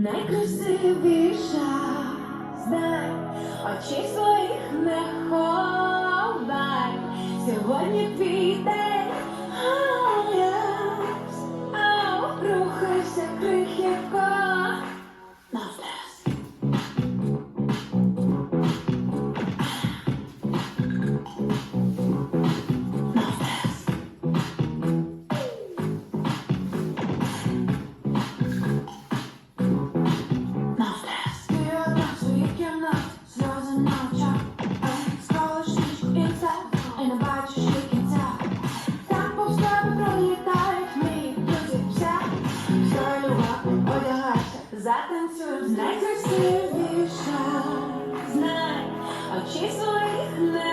Найкрасивіша, знай, очей своїх не ховай, сьогодні твій день, а рухайся крив. Затанцюй, знай красивіша, знай очі своїх не.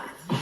Yeah.